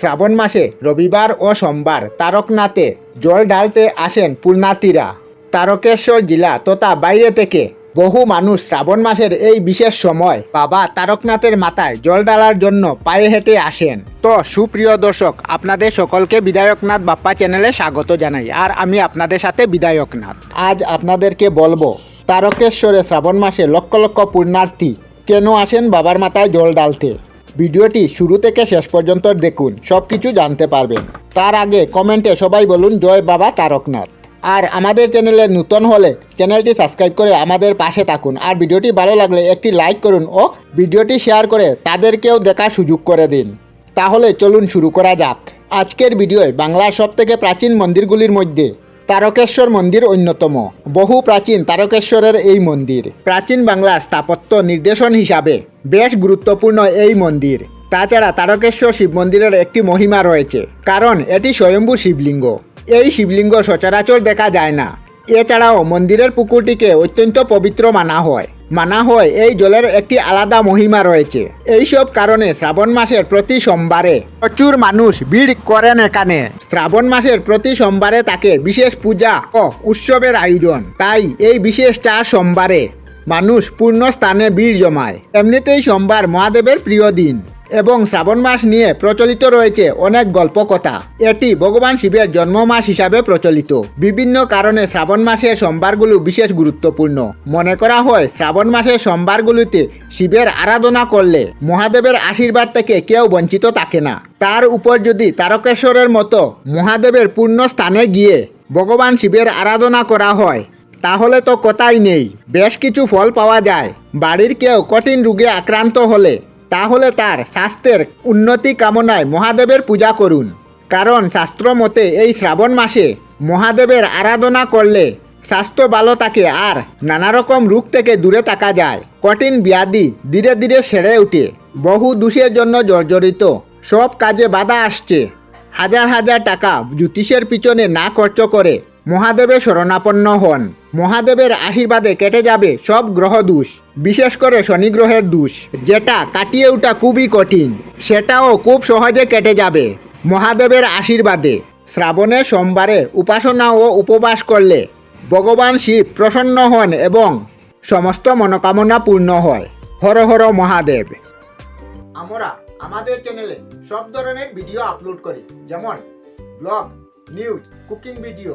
শ্রাবণ মাসে রবিবার ও সোমবার তারকনাথে জল ঢালতে আসেন পুণ্যার্থীরা তারকেশ্বর জেলা তথা বাইরে থেকে বহু মানুষ শ্রাবণ মাসের এই বিশেষ সময় বাবা তারকনাথের মাথায় জল ঢালার জন্য পায়ে হেঁটে আসেন। তো সুপ্রিয় দর্শক, আপনাদের সকলকে বিধায়কনাথ বাপ্পা চ্যানেলে স্বাগত জানাই, আর আমি আপনাদের সাথে বিধায়কনাথ। আজ আপনাদেরকে বলব, তারকেশ্বরে শ্রাবণ মাসে লক্ষ লক্ষ পুণ্যার্থী কেন আসেন বাবার মাথায় জল ডালতে ভিডিওটি শুরু থেকে শেষ পর্যন্ত দেখুন সব কিছু জানতে পারবেন। তার আগে কমেন্টে সবাই বলুন, জয় বাবা তারকনাথ। আর আমাদের চ্যানেলে নতুন হলে চ্যানেলটি সাবস্ক্রাইব করে আমাদের পাশে থাকুন। আর ভিডিওটি ভালো লাগলে একটি লাইক করুন ও ভিডিওটি শেয়ার করে তাদেরকেও দেখার সুযোগ করে দিন। তাহলে চলুন শুরু করা যাক। আজকের ভিডিওয় বাংলার সবথেকে প্রাচীন মন্দিরগুলির মধ্যে তারকেশ্বর মন্দির অন্যতম। বহু প্রাচীন তারকেশ্বরের এই মন্দির। প্রাচীন বাংলার স্থাপত্য নির্দেশন হিসাবে বেশ গুরুত্বপূর্ণ এই মন্দির। তাছাড়া তারকেশ্বর শিব মন্দিরের একটি মহিমা রয়েছে, কারণ এটি স্বয়ম্ভু শিবলিঙ্গ। এই শিবলিঙ্গ সচরাচর দেখা যায় না। এছাড়াও মন্দিরের পুকুরটিকে অত্যন্ত পবিত্র মানা হয়। মানা হয় এই জলের একটি আলাদা মহিমা রয়েছে। এইসব কারণে শ্রাবণ মাসের প্রতি সোমবারে প্রচুর মানুষ ভিড় করেন এখানে। শ্রাবণ মাসের প্রতি সোমবারে তাকে বিশেষ পূজা ও উৎসবের আয়োজন। তাই এই বিশেষ চার সোমবারে মানুষ পূর্ণ স্থানে ভিড় জমায়। এমনিতেই সোমবার মহাদেবের প্রিয় দিন এবং শ্রাবণ মাস নিয়ে প্রচলিত রয়েছে অনেক গল্প কথা এটি ভগবান শিবের জন্ম মাস হিসাবে প্রচলিত। বিভিন্ন কারণে শ্রাবণ মাসের সোমবারগুলো বিশেষ গুরুত্বপূর্ণ। মনে করা হয়, শ্রাবণ মাসের সোমবারগুলিতে শিবের আরাধনা করলে মহাদেবের আশীর্বাদ থেকে কেউ বঞ্চিত থাকে না। তার উপর যদি তারকেশ্বরের মতো মহাদেবের পূর্ণ স্থানে গিয়ে ভগবান শিবের আরাধনা করা হয় তাহলে তো কথাই নেই। বেশ কিছু ফল পাওয়া যায়। বাড়ির কেউ কঠিন রোগে আক্রান্ত হলে তাহলে তার স্বাস্থ্যের উন্নতি কামনায় মহাদেবের পূজা করুন। কারণ শাস্ত্র মতে এই শ্রাবণ মাসে মহাদেবের আরাধনা করলে স্বাস্থ্য ভালো থাকে আর নানা রকম রোগ থেকে দূরে থাকা যায়। কঠিন ব্যাধি ধীরে ধীরে সেরে ওঠে। বহু দোষের জন্য জর্জরিত। সব কাজে বাধা আসছে। হাজার হাজার টাকা জ্যোতিষের পিছনে না খরচ করে মহাদেবের শরণাপন্ন হন। মহাদেবের আশীর্বাদে কেটে যাবে সব গ্রহ দোষ বিশেষ করে শনি গ্রহের দোষ। যেটা কাটিয়ে ওঠা খুবই কঠিন, সেটাও খুব সহজে কেটে যাবে। মহাদেবের আশীর্বাদে শ্রাবণে সোমবারে উপাসনা ও উপবাস করলে ভগবান শিব প্রসন্ন হন এবং সমস্ত মনোকামনা পূর্ণ হয়। হর হর মহাদেব। আমরা আমাদের চ্যানেলে সব ধরনের ভিডিও আপলোড করি। যেমন ব্লগ নিউজ কুকিং ভিডিও